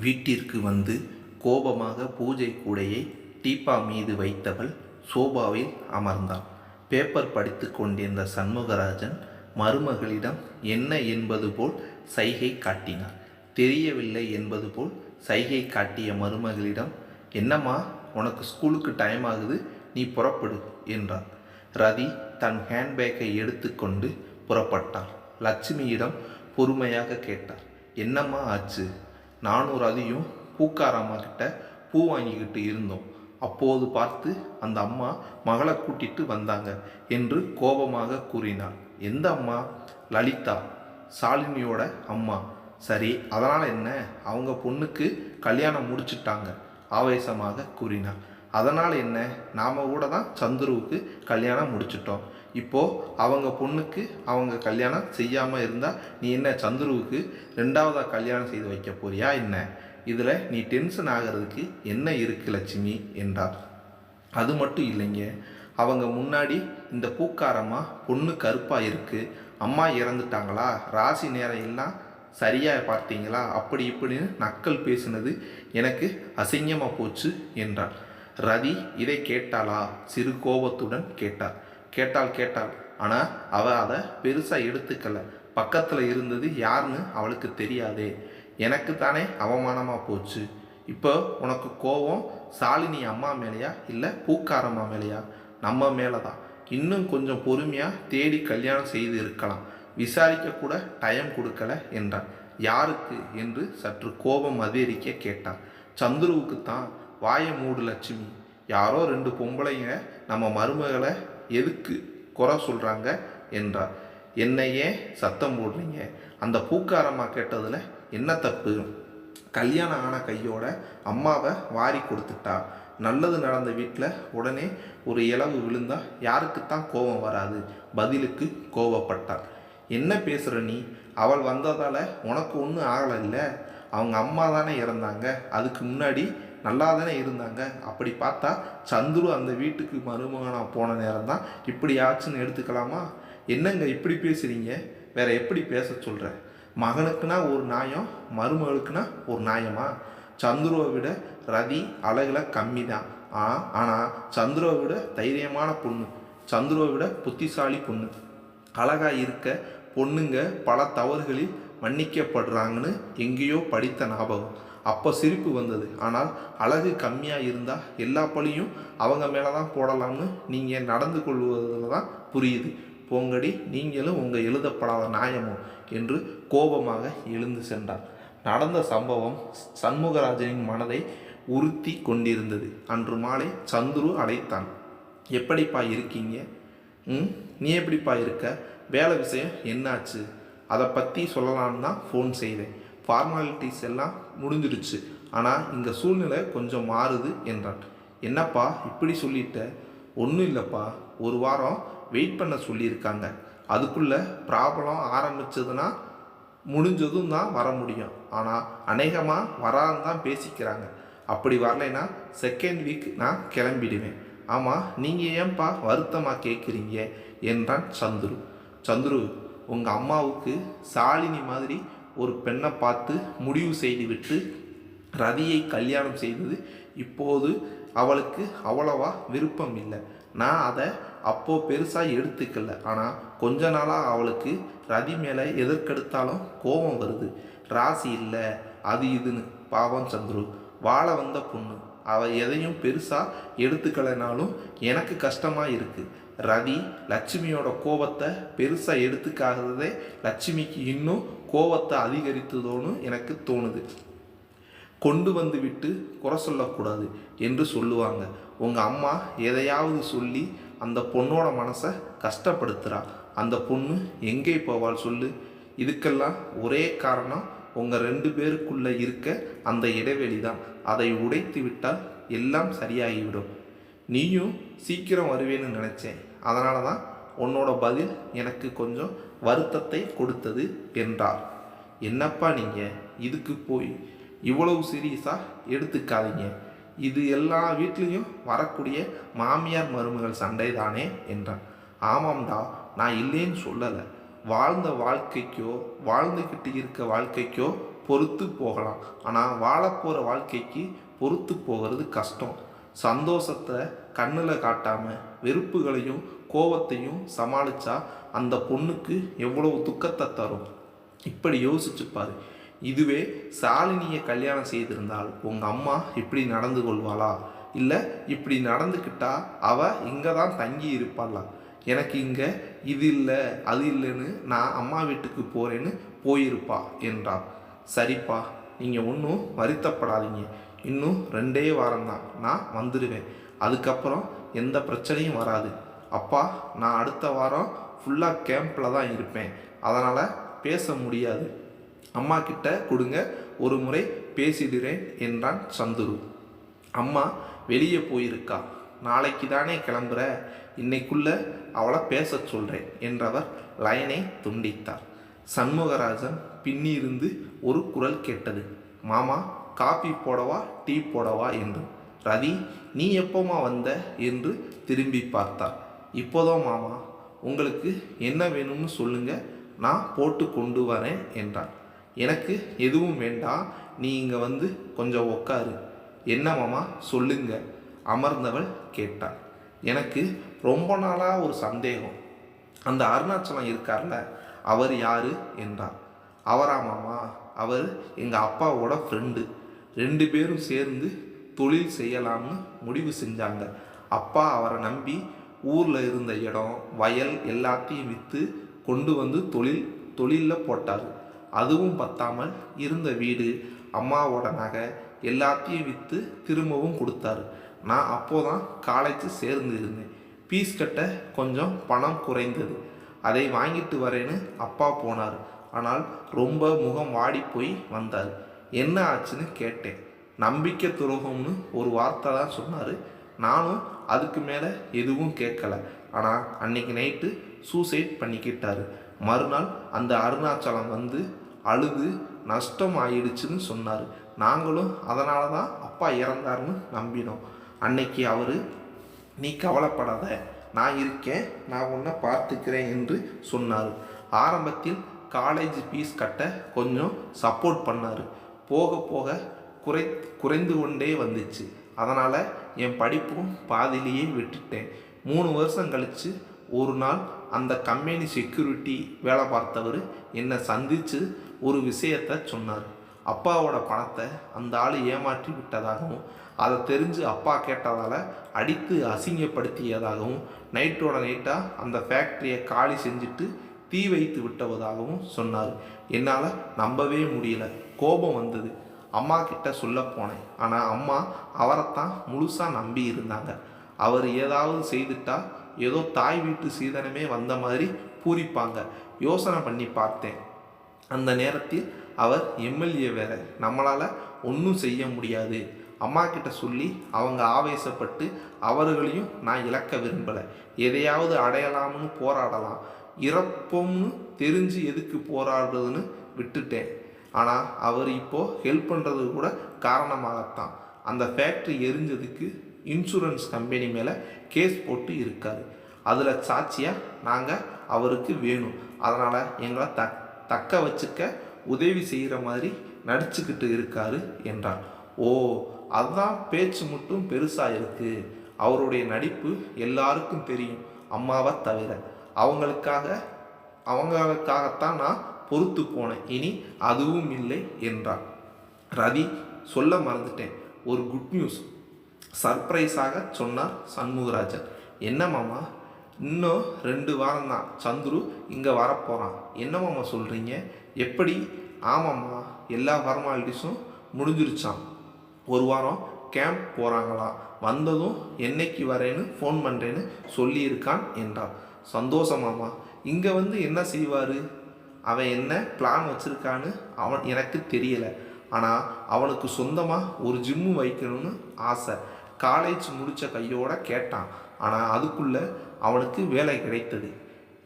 வீட்டிற்கு வந்து கோபமாக பூஜை கூடையை டீப்பா மீது வைத்தவள் சோபாவில் அமர்ந்தாள் பேப்பர் படித்து கொண்டிருந்த சண்முகராஜன் மருமகளிடம் என்ன என்பது போல் சைகை காட்டினார். தெரியவில்லை என்பது போல் சைகை காட்டிய மருமகளிடம் என்னம்மா உனக்கு ஸ்கூலுக்கு டைம் ஆகுது நீ புறப்படு என்றார் ரதி தன் ஹேண்ட்பேக்கை எடுத்துக்கொண்டு புறப்பட்டார் லட்சுமியிடம் பொறுமையாக கேட்டார் என்னம்மா ஆச்சு? நானூறு அதையும் பூக்கார அம்மாக்கிட்ட பூ வாங்கிக்கிட்டு இருந்தோம். அப்போது பார்த்து அந்த அம்மா மகளை கூட்டிட்டு வந்தாங்க என்று கோபமாக கூறினார் எந்த அம்மா? லலிதா. சாலினியோட அம்மா. சரி அதனால் என்ன? அவங்க பொண்ணுக்கு கல்யாணம் முடிச்சிட்டாங்க ஆவேசமாக கூறினார் அதனால் என்ன? நாம் கூட தான் சந்துருவுக்கு கல்யாணம் முடிச்சிட்டோம். இப்போது அவங்க பொண்ணுக்கு அவங்க கல்யாணம் செய்யாமல் இருந்தால் நீ என்ன சந்துருவுக்கு ரெண்டாவதாக கல்யாணம் செய்து வைக்க போறியா என்ன? இதில் நீ டென்ஷன் ஆகிறதுக்கு என்ன இருக்குது லட்சுமி? என்றார். அது மட்டும் இல்லைங்க. அவங்க முன்னாடி இந்த பூக்காரம்மா பொண்ணு கருப்பாக இருக்குது அம்மா இறந்துட்டாங்களா? ராசி நேரம் எல்லாம் சரியாக பார்த்தீங்களா? அப்படி இப்படின்னு நக்கல் பேசினது எனக்கு அசிங்கமாக போச்சு என்றார். ரதி இதை கேட்டாளா? சிறு கோபத்துடன் கேட்டார். கேட்டாள் கேட்டாள் ஆனால் அவள் அதை பெருசாக எடுத்துக்கல. பக்கத்தில் இருந்தது யாருன்னு அவளுக்கு தெரியாதே. எனக்கு தானே அவமானமாக போச்சு. இப்போ உனக்கு கோபம் சாலினி அம்மா மேலேயா இல்லை பூக்காரம்மா மேலேயா? நம்ம மேலே தான் இன்னும் கொஞ்சம் பொறுமையாக தேடி கல்யாணம் செய்து இருக்கலாம். விசாரிக்க கூட டைம் கொடுக்கல என்றார் யாருக்கு? என்று சற்று கோபம் அதிகரிக்க கேட்டார் சந்துருவுக்கு தான் வாய மூடு லட்சுமி. யாரோ ரெண்டு பொம்பளைங்க நம்ம மருமகளை எதுக்கு குறை சொல்கிறாங்க என்றார். என்னையே சத்தம் போடுறீங்க. அந்த பூக்காரம்மா கேட்டதில் என்ன தப்பு? கல்யாணம் ஆன கையோட அம்மாவை வாரி கொடுத்துட்டா. நல்லது நடந்த வீட்டில் உடனே ஒரு இளவு விழுந்தா யாருக்குத்தான் கோபம் வராது. பதிலுக்கு கோபப்பட்டார் என்ன பேசுகிற நீ? அவள் வந்ததால் உனக்கு ஒன்றும் ஆகலை இல்லை? அவங்க அம்மா தானே இறந்தாங்க. அதுக்கு முன்னாடி நல்லா தானே இருந்தாங்க. அப்படி பார்த்தா சந்துரு அந்த வீட்டுக்கு மருமகனாக போன நேரம் தான் இப்படி ஆச்சுன்னு எடுத்துக்கலாமா? என்னங்க இப்படி பேசுகிறீங்க வேற எப்படி பேச சொல்கிற மகனுக்குனா ஒரு நியாயம் மருமகளுக்குனா ஒரு நியாயமா? சந்துருவை விட ரதி அழகில் கம்மி தான் ஆனால் சந்துருவை விட தைரியமான பொண்ணு சந்துருவை விட புத்திசாலி பொண்ணு. அழகா இருக்க பொண்ணுங்க பல தவறுகளில் மன்னிக்கப்படுறாங்கன்னு எங்கேயோ படித்த ஞாபகம். அப்போ சிரிப்பு வந்தது. ஆனால் அழகு கம்மியாக இருந்தால் எல்லா பழியும் அவங்க மேலே தான் போடலாம்னு நீங்கள் நடந்து கொள்வதில் தான் புரியுது. போங்கடி நீங்களும் உங்கள் எழுதப்படாத நியாயமோ என்று கோபமாக எழுந்து சென்றார். நடந்த சம்பவம் சண்முகராஜனின் மனதை உறுத்தி கொண்டிருந்தது. அன்று மாலை சந்துரு அழைத்தான் எப்படிப்பா இருக்கீங்க? ம் நீ எப்படிப்பா இருக்க? வேலை விஷயம் என்னாச்சு? அதை பற்றி சொல்லலான்னு தான் ஃபோன் செய்தேன். ஃபார்மாலிட்டிஸ் எல்லாம் முடிஞ்சிருச்சு ஆனால் இந்த சூழ்நிலை கொஞ்சம் மாறுது என்றான். என்னப்பா இப்படி சொல்லிட்ட? ஒன்றும் இல்லைப்பா. ஒரு வாரம் வெயிட் பண்ண சொல்லியிருக்காங்க. அதுக்குள்ளே ப்ராப்ளம் ஆரம்பிச்சதுன்னா முடிஞ்சதும் தான் வர முடியும். ஆனால் அநேகமாக வரான்னு தான் பேசிக்கிறாங்க. அப்படி வரலைன்னா செகண்ட் வீக் நான் கிளம்பிடுவேன். ஆமாம் நீங்கள் ஏன்பா வருத்தமாக கேட்குறீங்க என்றான் சந்துரு. சந்துரு உங்கள் அம்மாவுக்கு சாலினி மாதிரி ஒரு பெண்ணை பார்த்து முடிவு செய்துவிட்டு ரதியை கல்யாணம் செய்தது. இப்போது அவளுக்கு அவ்வளவா விருப்பம் இல்லை. நான் அதை அப்போது பெருசாக எடுத்துக்கல. ஆனால் கொஞ்ச நாளாக அவளுக்கு ரதி மேலே எதற்கெடுத்தாலும் கோபம் வருது. ராசி இல்லை அது இதுன்னு. பாவம் சந்துரு. வாழ வந்த பொண்ணு. அவள் எதையும் பெருசாக எடுத்துக்கலைனாலும் எனக்கு கஷ்டமாக இருக்குது ரதி லட்சுமியோட கோபத்தை பெருசாக எடுத்துக்காததே லட்சுமிக்கு இன்னும் கோவத்தை அதிகரித்ததோன்னு எனக்கு தோணுது. கொண்டு வந்து விட்டு குறை சொல்லக்கூடாது என்று சொல்லுவாங்க. உங்கள் அம்மா எதையாவது சொல்லி அந்த பொண்ணோட மனசை கஷ்டப்படுத்துகிறா அந்த பொண்ணு எங்கே போவாள் சொல்லு. இதுக்கெல்லாம் ஒரே காரணம் உங்கள் ரெண்டு பேருக்குள்ளே இருக்க அந்த இடைவெளி தான். அதை உடைத்து விட்டால் எல்லாம் சரியாகிவிடும். நீயும் சீக்கிரம் வருவேன்னு நினச்சேன். அதனால தான் உன்னோட பதில் எனக்கு கொஞ்சம் வருத்தத்தை கொடுத்தது என்றார். என்னப்பா நீங்கள் இதுக்கு போய் இவ்வளவு சீரியஸாக எடுத்துக்காதீங்க. இது எல்லா வீட்லேயும் வரக்கூடிய மாமியார் மருமகள் சண்டை தானே என்றான். ஆமாம்டா நான் இல்லைன்னு சொல்லலை. வாழ்ந்த வாழ்க்கைக்கோ வாழ்ந்துக்கிட்டு இருக்க வாழ்க்கைக்கோ பொறுத்து போகலாம். ஆனால் வாழப்போகிற வாழ்க்கைக்கு பொறுத்து போகிறது கஷ்டம். சந்தோஷத்தை கண்ணில் காட்டாமல் வெறுப்புகளையும் கோபத்தையும் சமாளித்தா அந்த பொண்ணுக்கு எவ்வளவு துக்கத்தை தரும்? இப்படி யோசிச்சு பாரு. இதுவே சாலினியை கல்யாணம் செய்திருந்தால் உங்கள் அம்மா இப்படி நடந்து கொள்வாளா? இல்லை இப்படி நடந்துக்கிட்டா அவள் இங்கே தான் தங்கி இருப்பாளா? எனக்கு இங்கே இது இல்லை அது இல்லைன்னு நான் அம்மா வீட்டுக்கு போகிறேன்னு போயிருப்பா என்றார் சரிப்பா நீங்கள் ஒன்றும் வருத்தப்படாதீங்க. இன்னும் ரெண்டே வாரம்தான் நான் வந்துடுவேன் அதுக்கப்புறம் எந்த பிரச்சனையும் வராது. அப்பா நான் அடுத்த வாரம் ஃபுல்லாக கேம்பில் தான் இருப்பேன். அதனால் பேச முடியாது. அம்மா கிட்ட கொடுங்க ஒரு முறை பேசிடுறேன் என்றான் சந்துரு. அம்மா வெளியே போயிருக்கா? நாளைக்கு தானே கிளம்புற? இன்னைக்குள்ள அவளை பேச சொல்கிறேன் என்றவர் லைனை துண்டித்தார். சண்முகராஜன் பின்னிருந்து ஒரு குரல் கேட்டது. மாமா காபி போடவா டீ போடவா என்று. ரதி நீ எப்போமா வந்த? என்று திரும்பி பார்த்தார். இப்போதோ மாமா உங்களுக்கு என்ன வேணும்னு சொல்லுங்கள் நான் போட்டு கொண்டு வரேன் என்றான். எனக்கு எதுவும் வேண்டாம் நீ இங்கே வந்து கொஞ்சம் உக்காரு. என்ன மாமா சொல்லுங்க அமர்ந்தவள் கேட்டாள். எனக்கு ரொம்ப நாளாக ஒரு சந்தேகம். அந்த அருணாச்சலம் இருக்கார்ல அவர் யாரு என்றார் அவரா மாமா அவர் எங்கள் அப்பாவோட ஃப்ரெண்டு ரெண்டு பேரும் சேர்ந்து தொழில் செய்யலாம்னு முடிவு செஞ்சாங்க. அப்பா அவரை நம்பி ஊரில் இருந்த இடம் வயல் எல்லாத்தையும் விற்று கொண்டு வந்து தொழில் தொழிலில் போட்டார். அதுவும் பத்தாமல் இருந்த வீடு அம்மாவோட நகை எல்லாத்தையும் விற்று திரும்பவும் கொடுத்தாரு. நான் அப்போதான் காலேஜ் சேர்ந்து இருந்தேன். ஃபீஸ் கட்ட கொஞ்சம் பணம் குறைந்தது. அதை வாங்கிட்டு வரேன்னு அப்பா போனார். ஆனால் ரொம்ப முகம் வாடி போய் வந்தார். என்ன ஆச்சுன்னு கேட்டேன். நம்பிக்கை துரோகம்னு ஒரு வார்த்தை தான் சொன்னார். நானும் அதுக்கு மேலே எதுவும் கேட்கல. ஆனால் அன்னைக்கு நைட்டு சூசைட் பண்ணிக்கிட்டார் மறுநாள் அந்த அருணாச்சலம் வந்து அழுது நஷ்டம் ஆயிடுச்சுன்னு சொன்னார். நாங்களும் அதனால தான் அப்பா இறந்தாருன்னு நம்பினோம். அன்னைக்கு அவர் நீ கவலைப்படாத நான் இருக்கேன் நான் உன்னை பார்த்துக்கிறேன் என்று சொன்னார். ஆரம்பத்தில் காலேஜ் ஃபீஸ் கட்ட கொஞ்சம் சப்போர்ட் பண்ணார். போக போக குறை குறைந்து கொண்டே வந்துச்சு. அதனால் என் படிப்பும் பாதியிலேயே விட்டுட்டேன். மூணு வருஷம் கழித்து ஒரு நாள் அந்த கம்பெனி செக்யூரிட்டி வேலை பார்த்தவர் என்னை சந்தித்து ஒரு விஷயத்தை சொன்னார். அப்பாவோட பணத்தை அந்த ஆள் ஏமாற்றி விட்டதாகவும் அதை தெரிஞ்சு அப்பா கேட்டதால் அடித்து அசிங்கப்படுத்தியதாகவும் நைட்டோட நைட்டாக அந்த ஃபேக்ட்ரியை காலி செஞ்சுட்டு தீ வைத்து விட்டதாகவும் சொன்னார். என்னால் நம்பவே முடியல. கோபம் வந்தது. அம்மா கிட்ட சொல்ல போனேன். ஆனால் அம்மா அவரைத்தான் முழுசாக நம்பி இருந்தாங்க. அவர் ஏதாவது செய்துட்டா ஏதோ தாய் வீட்டு சீதனமே வந்த மாதிரி பூரிப்பாங்க. யோசனை பண்ணி பார்த்தேன். அந்த நேரத்தில் அவர் எம்எல்ஏ வேற. நம்மளால் ஒன்றும் செய்ய முடியாது. அம்மா கிட்ட சொல்லி அவங்க ஆவேசப்பட்டு அவர்களையும் நான் இழக்க விரும்பலை. எதையாவது அடையலாம்னு போராடலாம். இறப்போம்னு தெரிஞ்சு எதுக்கு போராடுறதுன்னு விட்டுட்டேன். ஆனால் அவர் இப்போது ஹெல்ப் பண்ணுறது கூட காரணமாகத்தான். அந்த ஃபேக்ட்ரி எரிஞ்சதுக்கு இன்சூரன்ஸ் கம்பெனி மேலே கேஸ் போட்டு இருக்கார். அதில் சாட்சியாக நாங்கள் அவருக்கு வேணும். அதனால் எங்களை த தக்க வச்சுக்க உதவி செய்கிற மாதிரி நடிச்சுக்கிட்டு இருக்காரு என்றார். ஓ அதுதான் பேச்சு மட்டும் பெருசாக இருக்குது அவருடைய நடிப்பு எல்லாருக்கும் தெரியும். அம்மாவை தவிர. அவங்களுக்காக அவங்களுக்காகத்தான் நான் பொறுத்து போனேன். இனி அதுவும் இல்லை என்றார். ரவி சொல்ல மறந்துட்டேன். ஒரு குட் நியூஸ் சர்ப்ரைஸாக சொன்னார் சண்முகராஜன். என்ன மாமா? இன்னும் ரெண்டு வாரம் தான் சந்துரு இங்கே வரப்போகிறான் என்ன மாமா சொல்கிறீங்க எப்படி? ஆமாம்மா. எல்லா ஃபார்மாலிட்டிஸும் முடிஞ்சிருச்சான் ஒரு வாரம் கேம்ப் போகிறாங்களா வந்ததும் என்னைக்கு வரேன்னு ஃபோன் பண்ணுறேன்னு சொல்லியிருக்கான் என்றார். சந்தோஷமாமா இங்கே வந்து என்ன செய்வார்? அவன் என்ன பிளான் வச்சுருக்கான்னு அவன் எனக்கு தெரியலை. ஆனால் அவனுக்கு சொந்தமாக ஒரு ஜிம்மு வைக்கணும்னு ஆசை. காலேஜ் முடித்த கையோட கேட்டான். ஆனால் அதுக்குள்ளே அவனுக்கு வேலை கிடைத்தது.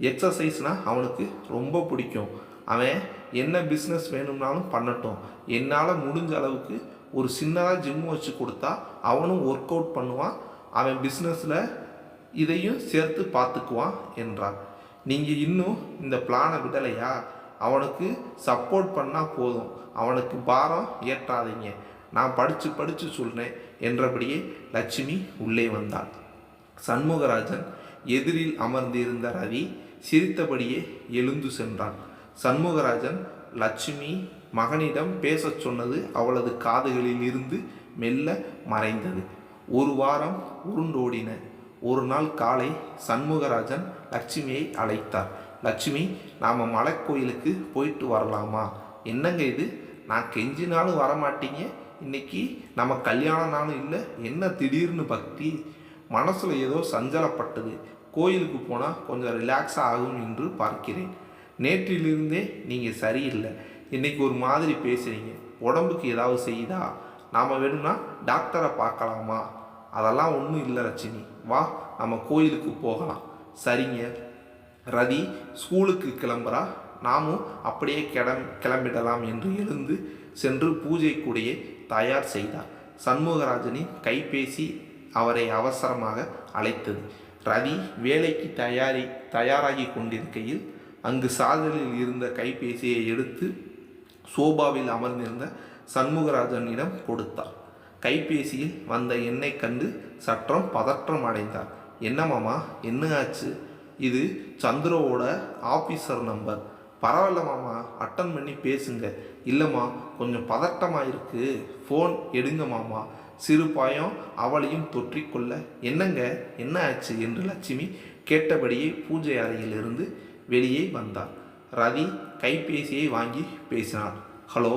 எக்ஸசைஸ்னால் அவனுக்கு ரொம்ப பிடிக்கும். அவன் என்ன பிஸ்னஸ் வேணும்னாலும் பண்ணட்டும். என்னால் முடிஞ்ச அளவுக்கு ஒரு சின்னதாக ஜிம் வச்சு கொடுத்தா அவனும் ஒர்க் அவுட் பண்ணுவான். அவன் பிஸ்னஸில் இதையும் சேர்த்து பார்த்துக்குவான் என்றான். நீங்கள் இன்னும் இந்த பிளானை விடலையா? அவனுக்கு சப்போர்ட் பண்ணால் போதும். அவனுக்கு பாரம் ஏற்றாதீங்க. நான் படித்து படித்து சொல்கிறேன் என்றபடியே லட்சுமி உள்ளே வந்தாள். சண்முகராஜன் எதிரில் அமர்ந்திருந்த ரவி சிரித்தபடியே எழுந்து சென்றான். சண்முகராஜன் லட்சுமி மகனிடம் பேசச் சொன்னது அவளது காதுகளில் இருந்து மெல்ல மறைந்தது. ஒரு வாரம் உருண்டோடின ஒரு நாள் காலை சண்முகராஜன் லட்சுமியை அழைத்தார். லட்சுமி நாம் மலைக்கோயிலுக்கு போயிட்டு வரலாமா? என்னங்க இது? நான் கெஞ்சினாலும் வரமாட்டீங்க. இன்றைக்கி நம்ம கல்யாண நாளும் இல்லை என்ன திடீர்னு பக்தி மனசில் ஏதோ சஞ்சலப்பட்டது. கோயிலுக்கு போனால் கொஞ்சம் ரிலாக்ஸ் ஆகும் என்று பார்க்கிறேன். நேற்றிலிருந்தே நீங்கள் சரியில்லை. இன்றைக்கி ஒரு மாதிரி பேசுகிறீங்க உடம்புக்கு ஏதாவது செய்யுதா? நாம் வேணும்னா டாக்டரை பார்க்கலாமா? அதெல்லாம் ஒன்றும் இல்லை லட்சுமி வா நம்ம கோயிலுக்கு போகலாம். சரிங்க. ரதி ஸ்கூலுக்கு கிளம்புறா. நாமும் அப்படியே கிளம் கிளம்பிடலாம் என்று எழுந்து சென்று பூஜை தயார் செய்தார் சண்முகராஜனின் கைபேசி அவரை அவசரமாக அழைத்தது. ரவி வேலைக்கு தயாரி தயாராகி கொண்டிருக்கையில் அங்கு சாதலில் இருந்த கைபேசியை எடுத்து சோபாவில் அமர்ந்திருந்த சண்முகராஜனிடம் கொடுத்தார். கைபேசியில் வந்த எண்ணை கண்டு சற்றம் பதற்றம் அடைந்தார். என்ன மாமா என்ன ஆச்சு? இது சந்திரோவோட ஆஃபீஸர் நம்பர் பரவாயில்ல மாமா அட்டன் பண்ணி பேசுங்க. இல்லைம்மா கொஞ்சம் பதட்டமாக இருக்குது ஃபோன் எடுங்க மாமா. சிறு பாயம் அவளையும் தொற்றிக்கொள்ள என்னங்க என்ன ஆச்சு? என்று லட்சுமி கேட்டபடியே பூஜை அறையிலிருந்து வெளியே வந்தார் ரவி கைபேசியை வாங்கி பேசினார் ஹலோ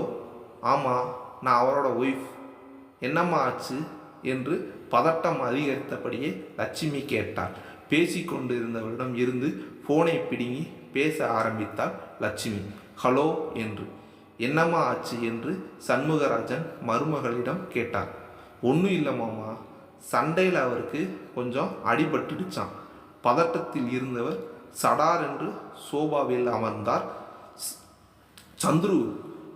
ஆமாம் நான் அவரோட ஒய்ஃப் என்னம்மா ஆச்சு? என்று பதட்டம் அதிகரித்தபடியே லட்சுமி கேட்டார் பேசி கொண்டிருந்தவரிடம் இருந்து ஃபோனை பிடுங்கி பேச ஆரம்பித்தார் லட்சுமி. ஹலோ என்று. என்னம்மா ஆச்சு? என்று சண்முகராஜன் மருமகளிடம் கேட்டார் ஒன்றும் இல்லை மாமா. சண்டையில் அவருக்கு கொஞ்சம் அடிபட்டுடுச்சான் பதட்டத்தில் இருந்தவர் சடார் என்று சோபாவில் அமர்ந்தார். சந்துரு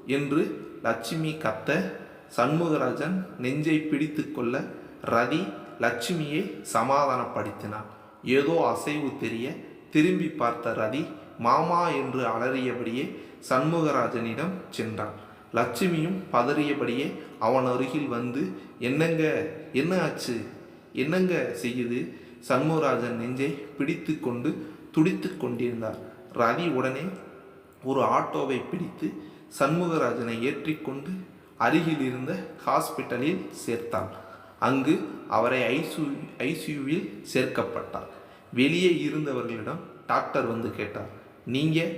என்று லட்சுமி கத்த சண்முகராஜன் நெஞ்சை பிடித்து கொள்ள ரதி லட்சுமியை சமாதானப்படுத்தினான். ஏதோ அசைவு தெரிய திரும்பி பார்த்த ரதி மாமா என்று அலறியபடியே சண்முகராஜனிடம் சென்றான். லட்சுமியும் பதறியபடியே அவன் அருகில் வந்து என்னங்க என்ன ஆச்சு? என்னங்க செய்யுது? சண்முகராஜன் நெஞ்சை பிடித்து கொண்டு துடித்து கொண்டிருந்தார். ரவி உடனே ஒரு ஆட்டோவை பிடித்து சண்முகராஜனை ஏற்றிக்கொண்டு அருகில் இருந்த ஹாஸ்பிட்டலில் சேர்த்தான். அங்கு அவரை ஐசு ஐசியூவில் சேர்க்கப்பட்டார். வெளியே இருந்தவர்களிடம் டாக்டர் வந்து கேட்டார். நீங்கள்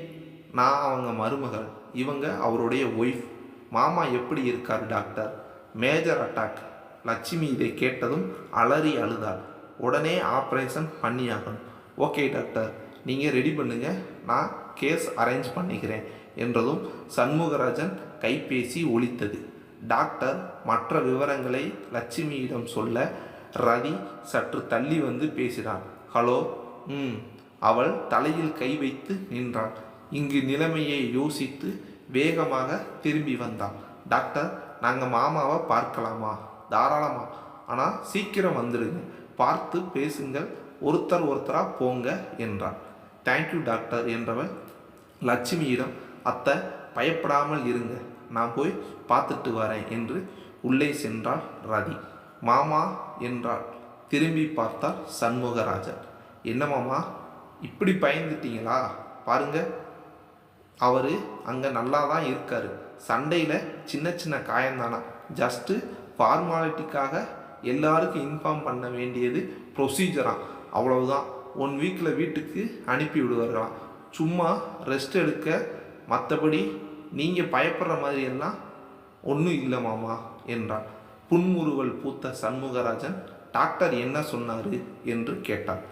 நான் அவங்க மருமகள் இவங்க அவருடைய ஒய்ஃப் மாமா எப்படி இருக்கார் டாக்டர் மேஜர் அட்டாக் லட்சுமி இதை கேட்டதும் அலறி அழுதாள். உடனே ஆப்ரேஷன் பண்ணியாகணும். ஓகே டாக்டர் நீங்கள் ரெடி பண்ணுங்கள் நான் கேஸ் அரேஞ்ச் பண்ணிக்கிறேன் என்றதும் சண்முகராஜன் கைபேசி ஒழித்தது டாக்டர் மற்ற விவரங்களை லட்சுமியிடம் சொல்ல ரவி சற்று தள்ளி வந்து பேசினான். ஹலோ ம். அவள் தலையில் கை வைத்து நின்றாள். இங்கு நிலைமையை யோசித்து வேகமாக திரும்பி வந்தான் டாக்டர் நாங்கள் மாமாவை பார்க்கலாமா? தாராளமா? ஆனால் சீக்கிரம் வந்துடுங்க. பார்த்து பேசுங்கள். ஒருத்தர் ஒருத்தராக போங்க என்றான் தேங்க்யூ டாக்டர் என்றவன் லட்சுமியிடம் அத்தை பயப்படாமல் இருங்க. நான் போய் பார்த்துட்டு வரேன் என்று உள்ளே சென்றாள் ரதி. மாமா என்றாள். திரும்பி பார்த்தார் சண்முகராஜன். என்ன மாமா? இப்படி பயந்துட்டீங்களா? பாருங்க. அவர் அங்கே நல்லா தான் இருக்கார். சண்டையில் சின்ன சின்ன காயம்தானா? ஜஸ்ட்டு ஃபார்மாலிட்டிக்காக எல்லாருக்கும் இன்ஃபார்ம் பண்ண வேண்டியது ப்ரொசீஜராக அவ்வளவுதான். ஒன் வீக்கில் வீட்டுக்கு அனுப்பி விடுவார்களாம். சும்மா ரெஸ்ட் எடுக்க மற்றபடி நீங்கள் பயப்படுற மாதிரி எல்லாம் ஒன்றும் இல்லை மாமா என்றார் புன்முறுவல் பூத்த சண்முகராஜன் டாக்டர் என்ன சொன்னார்? என்று கேட்டார்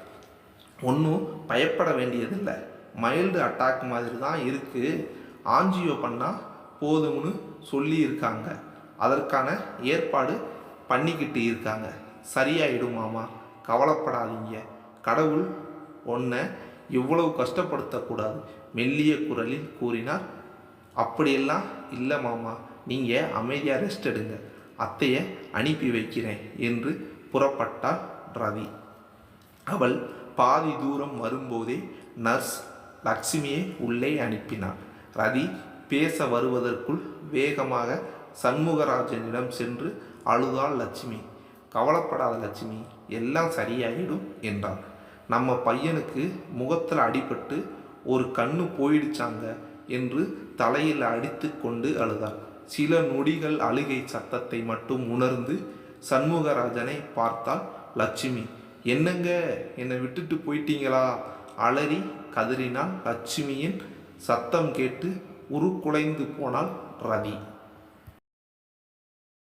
ஒன்றும் பயப்பட வேண்டியதில்லை. மைல்டு அட்டாக் மாதிரி தான் இருக்குது ஆஞ்சியோ பண்ணால் போதும்னு சொல்லி இருக்காங்க அதற்கான ஏற்பாடு பண்ணிக்கிட்டு இருக்காங்க. சரியாயிடும் மாமா. கவலைப்படாதீங்க. கடவுள் ஒன்றை இவ்வளவு கஷ்டப்படுத்தக்கூடாது. மெல்லிய குரலில் கூறினார். அப்படியெல்லாம் இல்லை மாமா. நீங்கள் அமைதியாக ரெஸ்ட் எடுங்க. அத்தையை அனுப்பி வைக்கிறேன் என்று புறப்பட்டார் ரவி. அவள் பாதி தூரம் வரும்போதே நர்ஸ் லட்சுமியை உள்ளே அனுப்பினார். ரதி பேச வருவதற்குள் வேகமாக சண்முகராஜனிடம் சென்று அழுதாள் லட்சுமி கவலைப்படாத லட்சுமி எல்லாம் சரியாயிடும் என்றார் நம்ம பையனுக்கு முகத்தில் அடிபட்டு ஒரு கண்ணு போயிடுச்சாங்க என்று தலையில் அடித்து கொண்டு அழுதார் சில நொடிகள் அழுகை சத்தத்தை மட்டும் உணர்ந்து சண்முகராஜனை பார்த்தால் லட்சுமி. என்னங்க? என்னை விட்டுட்டு போயிட்டீங்களா? அலறி கதறினாள் லட்சுமியின் சத்தம் கேட்டு உருக்குலைந்து போனால் ரதி